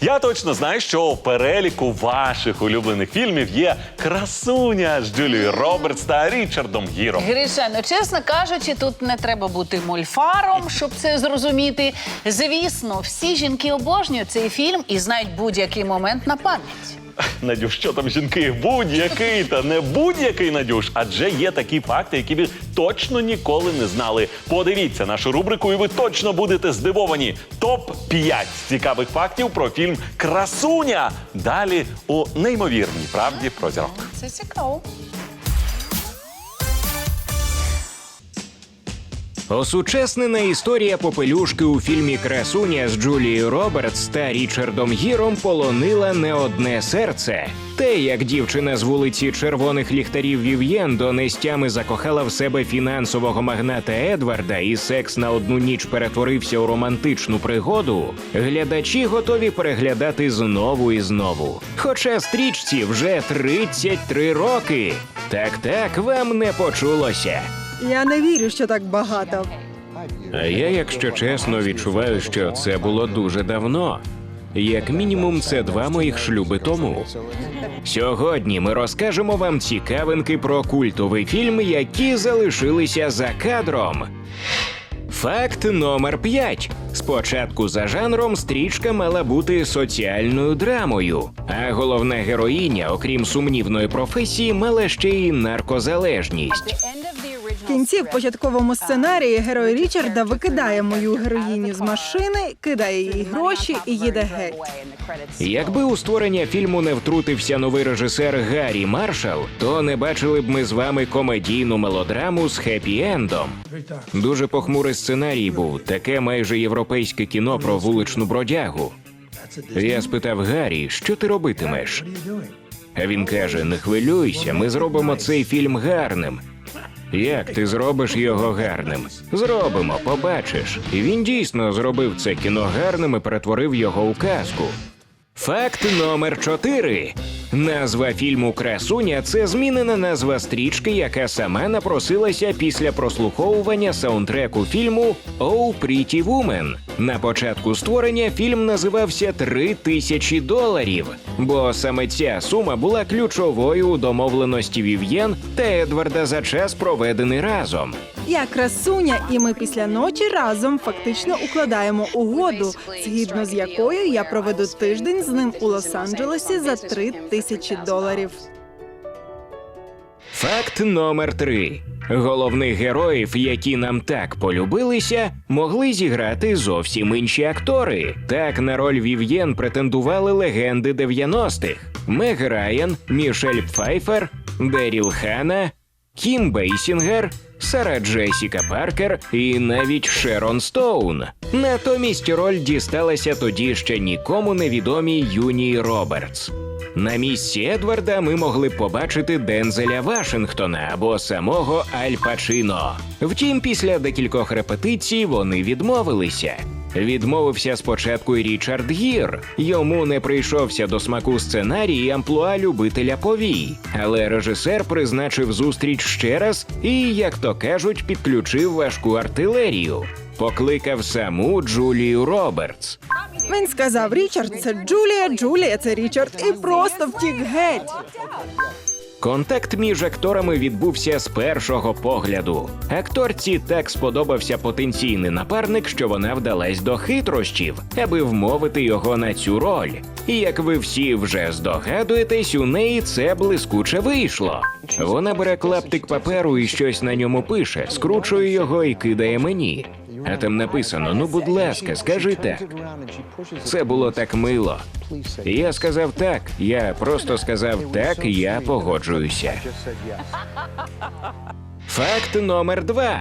Я точно знаю, що в переліку ваших улюблених фільмів є красуня з Джулією Робертс та Річардом Гіром. Гриша, ну чесно кажучи, тут не треба бути мольфаром, щоб це зрозуміти. Звісно, всі жінки обожнюють цей фільм і знають будь-який момент на пам'ять. Надюш, що там жінки? Будь-який та не будь-який Надюш. Адже є такі факти, які ви точно ніколи не знали. Подивіться нашу рубрику, і ви точно будете здивовані. Топ 5 цікавих фактів про фільм Красуня. Далі у неймовірній правді про зірок. Це цікаво. Осучеснена історія попелюшки у фільмі Красуня з Джулією Робертс та Річардом Гіром полонила не одне серце. Те, як дівчина з вулиці червоних ліхтарів Вів'єн донестями закохала в себе фінансового магната Едварда, і секс на одну ніч перетворився у романтичну пригоду, глядачі готові переглядати знову і знову. Хоча стрічці вже 33 роки. Так, так, вам не почулося. Я не вірю, що так багато. А я, якщо чесно, відчуваю, що це було дуже давно. Як мінімум, це два моїх шлюби тому. Сьогодні ми розкажемо вам цікавинки про культовий фільм, які залишилися за кадром. Факт номер 5. Спочатку за жанром стрічка мала бути соціальною драмою, а головна героїня, окрім сумнівної професії, мала ще й наркозалежність. В кінці в початковому сценарії герой Річарда викидає мою героїню з машини, кидає їй гроші і їде геть. Якби у створення фільму не втрутився новий режисер Гаррі Маршал, то не бачили б ми з вами комедійну мелодраму з хеппі-ендом. Дуже похмурий сценарій був, таке майже європейське кіно про вуличну бродягу. Я спитав Гаррі, що ти робитимеш? А він каже: не хвилюйся, ми зробимо цей фільм гарним. Як ти зробиш його гарним? Зробимо, побачиш. І він дійсно зробив це кіно гарним і перетворив його у казку. Факт номер 4. Назва фільму Красуня це змінена назва стрічки, яка сама напросилася після прослуховування саундтреку фільму «Oh Pretty Woman». На початку створення фільм називався «Три тисячі доларів, бо саме ця сума була ключовою у домовленості Вів'єн та Едварда за час проведений разом. Я красуня, і ми після ночі разом фактично укладаємо угоду, згідно з якою я проведу тиждень з ним у Лос-Анджелесі за три тисячі доларів. Факт номер три. Головних героїв, які нам так полюбилися, могли зіграти зовсім інші актори. Так на роль Вів'єн претендували легенди 90-х: Мег Райан, Мішель Пфайфер, Деріл Хана, Кім Бейсінгер, Сара Джесіка Паркер і навіть Шерон Стоун. Натомість роль дісталася тоді ще нікому невідомій Юнії Робертс. На місці Едварда ми могли побачити Дензеля Вашингтона або самого Аль Пачино. Втім, після декількох репетицій вони відмовилися. Відмовився спочатку й Річард Гір. Йому не прийшовся до смаку сценарій і амплуа любителя повій. Але режисер призначив зустріч ще раз і, як то кажуть, підключив важку артилерію. Покликав саму Джулію Робертс. Він сказав: Річард, це Джулія, Джулія, це Річард, і просто втік геть. Контакт між акторами відбувся з першого погляду. Акторці так сподобався потенційний напарник, що вона вдалась до хитрощів, аби вмовити його на цю роль. І як ви всі вже здогадуєтесь, у неї це блискуче вийшло. Вона бере клаптик паперу і щось на ньому пише, скручує його і кидає мені. А там написано: ну, будь ласка, скажи так. Це було так мило. Я сказав так. Я просто сказав так, я погоджуюся. Факт номер два.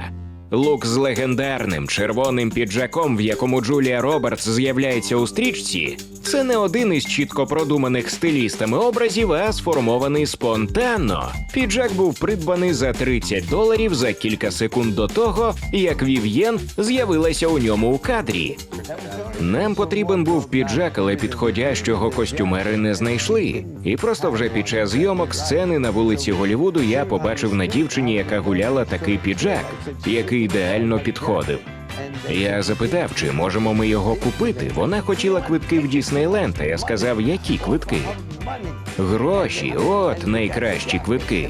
Лук з легендарним червоним піджаком, в якому Джулія Робертс з'являється у стрічці, це не один із чітко продуманих стилістами образів, а сформований спонтанно. Піджак був придбаний за 30 доларів за кілька секунд до того, як Вів'єн з'явилася у ньому у кадрі. Нам потрібен був піджак, але підходящого костюмери не знайшли. І просто вже під час зйомок сцени на вулиці Голівуду я побачив на дівчині, яка гуляла такий піджак, який ідеально підходив. Я запитав, чи можемо ми його купити. Вона хотіла квитки в Діснейленд, а я сказав, які квитки. Гроші, от найкращі квитки.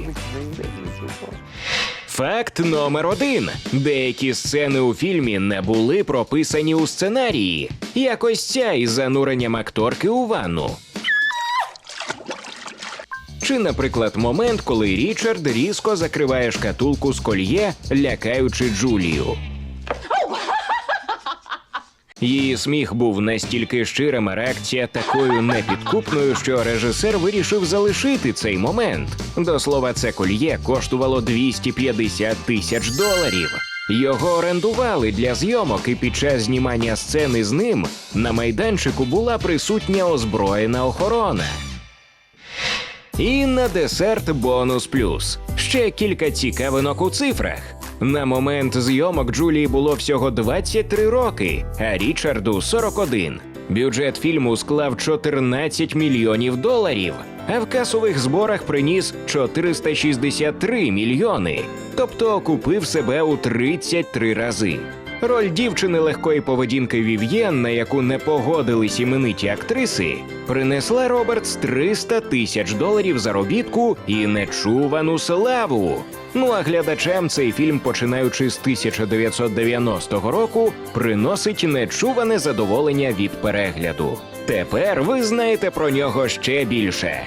Факт номер один: деякі сцени у фільмі не були прописані у сценарії, як ось ця із зануренням акторки у ванну. Чи, наприклад, момент, коли Річард різко закриває шкатулку з кольє, лякаючи Джулію. Її сміх був настільки щирим, а реакція такою непідкупною, що режисер вирішив залишити цей момент. До слова, це кольє коштувало 250 тисяч доларів. Його орендували для зйомок, і під час знімання сцени з ним на майданчику була присутня озброєна охорона. І на десерт бонус плюс. Ще кілька цікавинок у цифрах. На момент зйомок Джулії було всього 23 роки, а Річарду 41. Бюджет фільму склав 14 мільйонів доларів, а в касових зборах приніс 463 мільйони, тобто окупив себе у 33 рази. Роль дівчини легкої поведінки Вів'єн, на яку не погодились імениті актриси, принесла Робертс 300 тисяч доларів заробітку і нечувану славу. Ну а глядачам цей фільм, починаючи з 1990 року, приносить нечуване задоволення від перегляду. Тепер ви знаєте про нього ще більше.